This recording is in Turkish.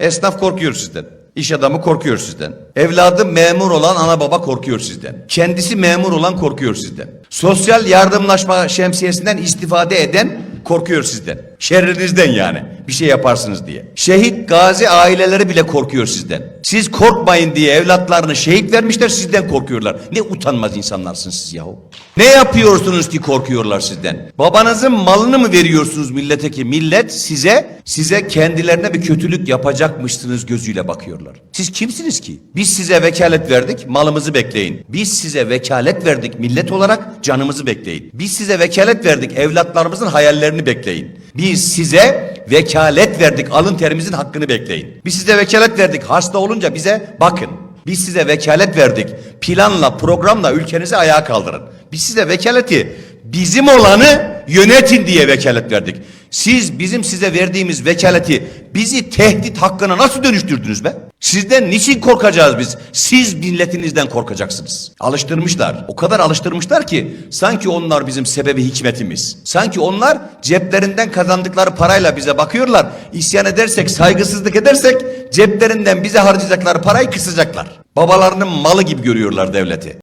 Esnaf korkuyor sizden. İş adamı korkuyor sizden. Evladı memur olan ana baba korkuyor sizden. Kendisi memur olan korkuyor sizden. Sosyal yardımlaşma şemsiyesinden istifade eden korkuyor sizden. Şerrinizden yani. Bir şey yaparsınız diye. Şehit gazi aileleri bile korkuyor sizden. Siz korkmayın diye evlatlarını şehit vermişler sizden korkuyorlar. Ne utanmaz insanlarsınız siz yahu. Ne yapıyorsunuz ki korkuyorlar sizden? Babanızın malını mı veriyorsunuz millete ki millet size size kendilerine bir kötülük yapacakmışsınız gözüyle bakıyorlar. Siz kimsiniz ki? Biz size vekalet verdik malımızı bekleyin. Biz size vekalet verdik millet olarak canımızı bekleyin. Biz size vekalet verdik evlatlarımızın hayallerini bekleyin. Biz size vekalet verdik alın terimizin hakkını bekleyin. Biz size vekalet verdik hasta olunca bize bakın. Biz size vekalet verdik. Planla, programla ülkenizi ayağa kaldırın. Biz size vekaleti bizim olanı yönetin diye vekalet verdik. Siz bizim size verdiğimiz vekaleti bizi tehdit hakkına nasıl dönüştürdünüz be? Sizden niçin korkacağız biz? Siz milletinizden korkacaksınız. Alıştırmışlar. O kadar alıştırmışlar ki sanki onlar bizim sebebi hikmetimiz. Sanki onlar ceplerinden kazandıkları parayla bize bakıyorlar. İsyan edersek, saygısızlık edersek ceplerinden bize harcayacakları parayı kısacaklar. Babalarının malı gibi görüyorlar devleti.